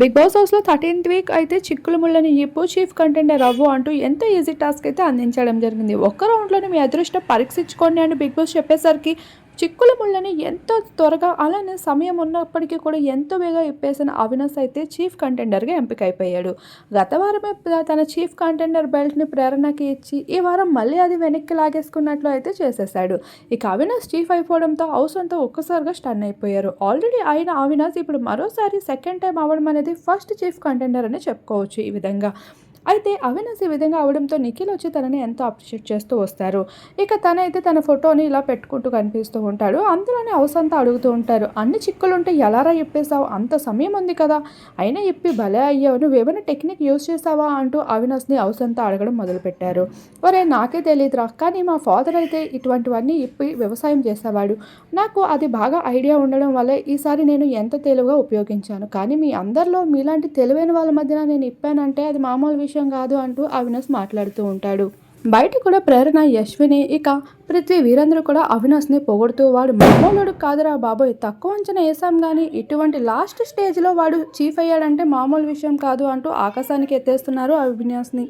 Big boss హౌస్లో thirteenth week అయితే చిక్కులు ముళ్ళని ఇప్పు చీఫ్ కంటెండర్ అవ్వు అంటూ ఎంత ఈజీ టాస్క్ అయితే అందించడం జరిగింది. ఒక్క రౌండ్లోనే మీ అదృష్టం పరీక్షించుకోండి అని బిగ్ బాస్ చెప్పేసరికి చిక్కుల ముళ్ళని ఎంతో త్వరగా అలానే సమయం ఉన్నప్పటికీ కూడా ఎంతో వేగా ఇప్పేసిన అవినాష్ అయితే చీఫ్ కంటెండర్గా ఎంపిక అయిపోయాడు గత వారమే తన చీఫ్ కంటెండర్ బెల్ట్ని ప్రేరణకి ఇచ్చి ఈ వారం మళ్ళీ అది వెనక్కి లాగేసుకున్నట్లు అయితే చేసేశాడు. ఇక అవినాష్ చీఫ్ అయిపోవడంతో హౌస్ అంతా ఒక్కసారిగా స్టన్ అయిపోయారు. ఆల్రెడీ అయిన అవినాష్ ఇప్పుడు మరోసారి సెకండ్ టైం అవ్వడం అనేది ఫస్ట్ చీఫ్ కంటెండర్ అని చెప్పుకోవచ్చు ఈ విధంగా. అయితే అవినాష్ ఈ విధంగా అవడంతో నిఖిల్ వచ్చి తనని ఎంతో అప్రిషియేట్ చేస్తూ వస్తారు. ఇక తనైతే తన ఫోటోని ఇలా పెట్టుకుంటూ కనిపిస్తూ ఉంటాడు. అందులోనే హౌస్ అంతా అడుగుతూ ఉంటారు. అన్ని చిక్కులుంటే ఎలారా ఇప్పేసావు అంత సమయం ఉంది కదా. అయినా ఇప్పి భలే అయ్యావు. నువ్వేమైనా టెక్నిక్ యూస్ చేసావా అంటూ అవినాష్ని అవసంత అడగడం మొదలుపెట్టారు. ఒరే నాకే తెలియదురా కానీ మా ఫాదర్ అయితే ఇటువంటివన్నీ ఇప్పి వ్యవసాయం చేసేవాడు. నాకు అది బాగా ఐడియా ఉండడం వల్ల ఈసారి నేను ఎంత తెలివిగా ఉపయోగించాను. కానీ మీ అందరిలో మీలాంటి తెలివైన వాళ్ళ మధ్యన నేను ఇప్పానంటే అది మామూలు విషయం కాదు అంటూ అవినాష్ మాట్లాడుతూ ఉంటాడు. బయట కూడా ప్రేరణ యశ్విని. ఇక పృథ్వీ వీరందరూ కూడా అవినాష్ని పొగడుతూ వాడు మామూలుడు కాదురా బాబోయ్ తక్కువ అంచనా వేసాం కానీ ఇటువంటి లాస్ట్ స్టేజ్లో వాడు చీఫ్ అయ్యాడంటే మామూలు విషయం కాదు అంటూ ఆకాశానికి ఎత్తేస్తున్నారు అవినాష్ని.